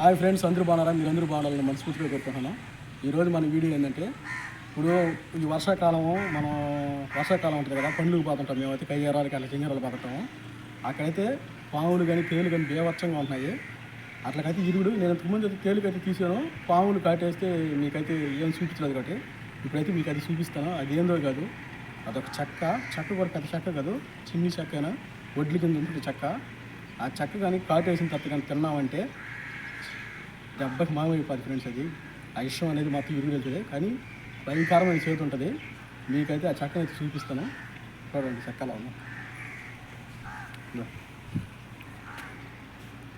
Hi friends అందరూ బాగున్నారా? మీరు అందరూ బాగున్నారని మనస్ఫూర్తిగా కోరుకుంటున్నాను. ఈరోజు మన వీడియో ఏంటంటే ఇప్పుడు ఈ వర్షాకాలము మనం వర్షాకాలం ఉంటుంది కదా పండ్లకు పోతుంటాం మేమైతే కయ్యారాలకి అట్లా చింగరాలు పోతుంటాము. అక్కడైతే పాములు కానీ తేలు కానీ బేవచ్చంగా ఉంటున్నాయి. అట్లకైతే ఇరుగుడు నేను ఇంతకుముందు అయితే తేలికైతే తీసాను పాములు కాటేస్తే మీకైతే ఏం చూపించలేదు కాబట్టి ఇప్పుడైతే మీకు అది చూపిస్తాను. అది ఏందో కాదు. అదొక చెక్క. చెక్క కూడా పెద్ద చెక్క కాదు. చిన్ని చెక్కనా వడ్లు కింద ఉంటుంది చెక్క. ఆ చెక్క కానీ కాటేసిన తర్వాత కానీ తిన్నామంటే దెబ్బకి మామైపోద్ది ఫ్రెండ్స్ అది. ఆ ఇష్టం అనేది మొత్తం ఇరుగు వెళ్తుంది. కానీ భయంకరమైన చేతి ఉంటుంది. మీకైతే ఆ చక్కని అయితే చూపిస్తాను. చూడండి చెక్కలా ఉన్నా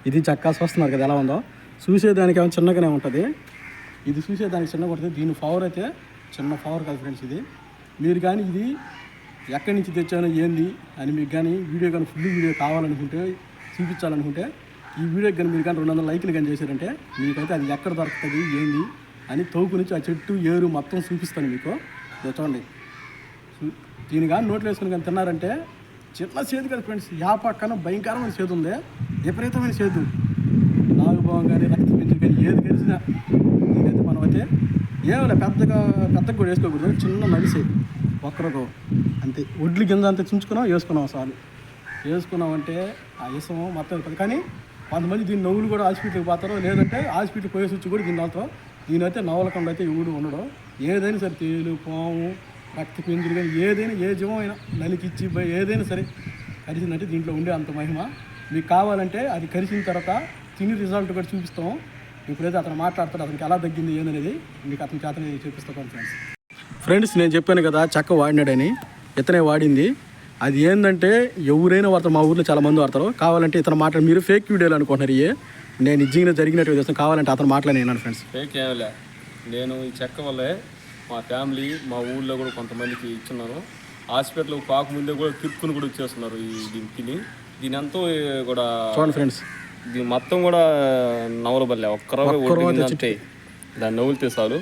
ఇది చక్కా చూస్తున్నారు కదా ఎలా ఉందో? చూసేదానికి ఏమో చిన్నగానే ఉంటుంది. ఇది చూసేదానికి చిన్నగా ఉంటుంది. దీని పవర్ అయితే చిన్న పవర్ కాదు ఫ్రెండ్స్ ఇది. మీరు కానీ ఇది ఎక్కడి నుంచి తెచ్చానో ఏంది అని మీకు కానీ వీడియో కానీ ఫుల్ వీడియో కావాలనుకుంటే చూపించాలనుకుంటే ఈ వీడియోకి కానీ మీరు కానీ రెండు వందల లైక్లు కానీ చేశారంటే మీకైతే అది ఎక్కడ దొరుకుతుంది ఏంది అని తోపు నుంచి ఆ చెట్టు ఏరు మొత్తం చూపిస్తాను మీకు. చూడండి. దీని కానీ నోట్లో వేసుకుని కానీ తిన్నారంటే చిన్న చేదు కదా ఫ్రెండ్స్ యా పక్కన భయంకరమైన చేదు ఉంది. విపరీతమైన చేదు. నాగుభావం కానీ రక్త పెంచులు కానీ ఏది కలిసినా దీనైతే మనం అయితే ఏమైనా పెద్దగా పెద్దగా కూడా వేసుకోకూడదు. చిన్న నడిసే ఒక్కరకు. అంతే. ఒడ్లు గింజ అంతా చుంచుకున్నాం వేసుకున్నాం చాలు వేసుకున్నామంటే ఆ ఇసం మొత్తం కానీ కొంతమంది దీన్ని నవ్వులు కూడా హాస్పిటల్కి పోతారు లేదంటే హాస్పిటల్ పోయేసి వచ్చి కూడా దీన్ని వెళ్తారు దీని అయితే నవలకుండా అయితే ఎవడు ఉండడం. ఏదైనా సరే తేలు పాము రక్త పింజులు కానీ ఏదైనా ఏ జీవమైనా నలికిచ్చి ఏదైనా సరే కరిచిందంటే దీంట్లో ఉండే అంత మహిమ. మీకు కావాలంటే అది కరిచిన తర్వాత తిని రిజల్ట్ కూడా చూపిస్తాం. ఇప్పుడైతే అతను మాట్లాడతాడు అతనికి ఎలా తగ్గింది ఏందనేది మీకు అతని చేతనే చూపిస్తాం ఫ్రెండ్స్ ఫ్రెండ్స్ నేను చెప్పాను కదా చెక్క వాడినాడని. ఇతనే వాడింది. అది ఏంటంటే ఎవరైనా వాడతారు మా ఊర్లో చాలా మంది వాడతారు కావాలంటే ఇతను మాట్లాడి మీరు ఫేక్ వీడియోలు అనుకుంటున్నారు ఇవి నేను నిజంగా జరిగినట్టు చేస్తాను కావాలంటే అతను మాట్లాడినాను ఫ్రెండ్స్. ఫేక్ ఏమిలే నేను ఈ చెక్క వల్లే మా ఫ్యామిలీ మా ఊళ్ళో కూడా కొంతమందికి ఇచ్చున్నాను హాస్పిటల్ కాకముందే కూడా తిరుక్కుని కూడా వచ్చేస్తున్నారు ఈ దీనికి. దీని ఎంతో కూడా చూడండి ఫ్రెండ్స్. దీని మొత్తం కూడా నవలబల్లే. ఒక్కరో అంటే దాన్ని నవ్వులితే చాలు.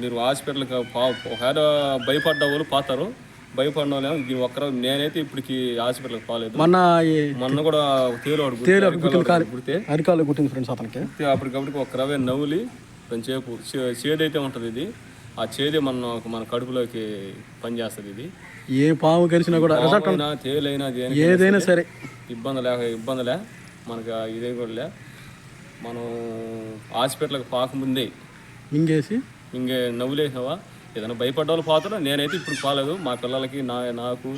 మీరు హాస్పిటల్కి ఒకవేళ భయపడ్డ వాళ్ళు పోతారు. ఏమో దీని ఒక్కరో నేనైతే ఇప్పటికి హాస్పిటల్కి పోలేదు. మొన్న మొన్న కూడా తేలు వాడు తేలు గుర్తులు కాలి పుడితే అరికాలు కుట్టింది ఫ్రెండ్స్ అతనికి. అప్పటికప్పటికి ఒక రవే నవ్వులి కొంచెంసేపు చేదైతే ఉంటుంది ఇది. ఆ చేదే మన మన కడుపులోకి పనిచేస్తుంది ఇది. ఏ పాము కలిసినా కూడా తేలైనా ఏదైనా సరే ఇబ్బంది లేక ఇబ్బందిలే. మనకి ఇదే కూడా లే. మనం హాస్పిటల్కి పాకముందే మింగేసి ఇంకే నవ్వులేసావా ఏదైనా భయపడ్డ పోతారో నేనైతే ఇప్పుడు పోలేదు. మా పిల్లలకి నా నాకు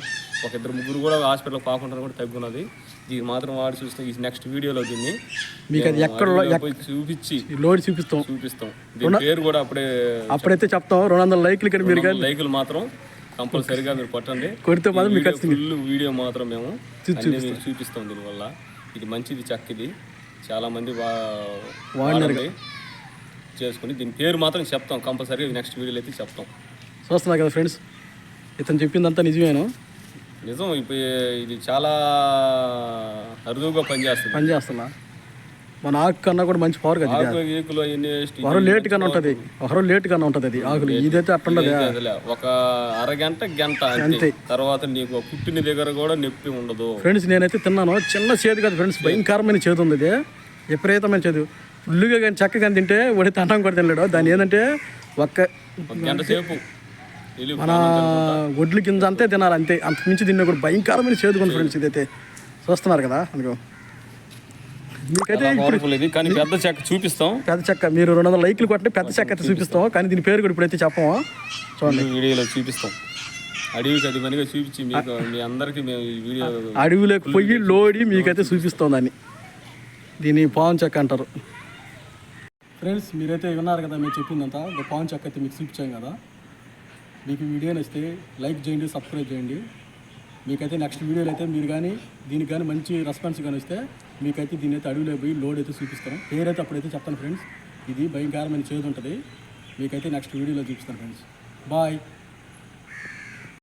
ఒక ఇద్దరు ముగ్గురు కూడా హాస్పిటల్ పాకుండా కూడా తగ్గున్నది దీన్ని మాత్రం వాడి చూస్తే ఈ నెక్స్ట్ వీడియోలో దీన్ని మీకు అది ఎక్కడ చూపించి లోడ్ చూపిస్తాం. చూపిస్తాం. దీని పేరు కూడా అప్పుడే అప్పుడైతే చెప్తాం. రెండు వందల లైక్లు కానీ మీరు లైకులు మాత్రం కంపల్సరీగా మీరు కొట్టండి. కొడితే మాత్రం మీకు ఫుల్ వీడియో మాత్రం మేము చూపిస్తాం. దీనివల్ల. ఇది మంచిది చక్కది. చాలా మంది వా- వాడండి. చేసుకుని దీని పేరు మాత్రం చెప్తాం కంపల్సరీగా నెక్స్ట్ వీడియోలో అయితే చెప్తాం. చూస్తున్నారు కదా ఫ్రెండ్స్ ఇతను చెప్పిందంతా నిజమేను? నిజం ఇప్పుడు ఇది చాలా అరుదుగా పనిచేస్తుంది. పని చేస్తున్నా మన ఆకు కన్నా కూడా మంచి పవర్ కదా ఒకరు లేట్ కన్నా ఉంటుంది. ఒకరు లేట్ కన్నా ఉంటుంది అది ఆకులు. ఇదైతే అట్టుండదు ఒక అరగంట గంట అంతే. తర్వాత నీకు పుట్టిన దగ్గర కూడా నొప్పి ఉండదు. ఫ్రెండ్స్ నేనైతే తిన్నాను. చిన్న చేదు కదా ఫ్రెండ్స్. భయంకరమైన చేదు ఉంది ఇది. విపరీతమైన చేదు. ఫుల్గా కానీ చెక్క కానీ తింటే ఒడి అన్నం కూడా తినలేడు. దాని ఏంటంటే ఒక్క మన ఒడ్లు కింద అంతే తినాలి అంతే. అంత మించి తిన్నా కూడా భయంకరమైన చేదు ఉంది ఫ్రెండ్స్ ఇదైతే. చూస్తున్నారు కదా ఇది కానీ పెద్ద చెక్క చూపిస్తాం. పెద్ద చెక్క మీరు రెండు వందల లైక్లు కొట్టి పెద్ద చెక్క అయితే చూపిస్తాం కానీ దీని పేరు కూడా ఇప్పుడైతే చెప్పము. చూడండి. వీడియోలో చూపిస్తాం. అడవికి అది మనగా చూపించి మీకు మీ అందరికి మేము ఈ వీడియో అడవిలోకి పోయి లోడి మీకైతే చూపిస్తాం దాన్ని. దీన్ని పావం చెక్క అంటారు. ఫ్రెండ్స్ మీరైతే విన్నారు కదా మేము చెప్పిందంతా. ఒక పాన్ చెక్క అయితే మీకు చూపించాం కదా. మీకు వీడియో నచ్చితే లైక్ చేయండి సబ్స్క్రైబ్ చేయండి. మీకైతే నెక్స్ట్ వీడియోలో అయితే మీరు కానీ దీనికి కానీ మంచి రెస్పాన్స్ కానీ వస్తే మీకైతే దీని అయితే అడవిలో పోయి లోడ్ అయితే చూపిస్తాను. పేరైతే అప్పుడైతే చెప్తాను ఫ్రెండ్స్ ఇది భయంకరమైన చేదు ఉంటుంది. మీకైతే నెక్స్ట్ వీడియోలో చూపిస్తాను ఫ్రెండ్స్ బాయ్